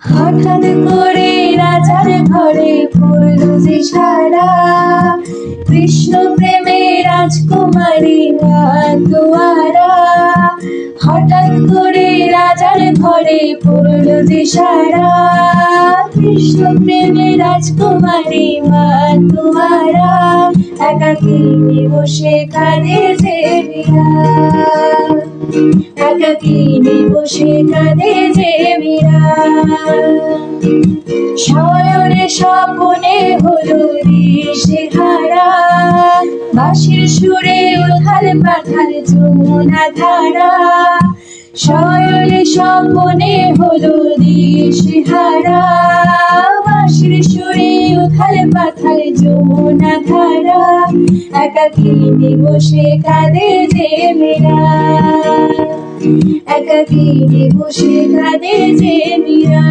হঠাৎ করে রাজার ঘরে পড়ল যে সারা কৃষ্ণ প্রেমে রাজকুমারী মাতোয়ারা হঠাৎ করে রাজার ঘরে পড়ল যে সারা কৃষ্ণ প্রেমে রাজকুমারী মাতোয়ারা একাকিনী বসে কাঁদে যে মীরা। একাকিনী বসে কাঁদে যে মীরা। শয়নে স্বপনে হলো ঋষি হারা বাঁশির সুরে উথাল পাথাল যমুনা ধারা। শয়নে স্বপনে হলো ঋষি হারা বাঁশির সুরে উথাল পাথাল যমুনা ধারা। একাকিনী বসে কাঁদে যে মেরা একাকিনী বসে কাঁদে যে মীরা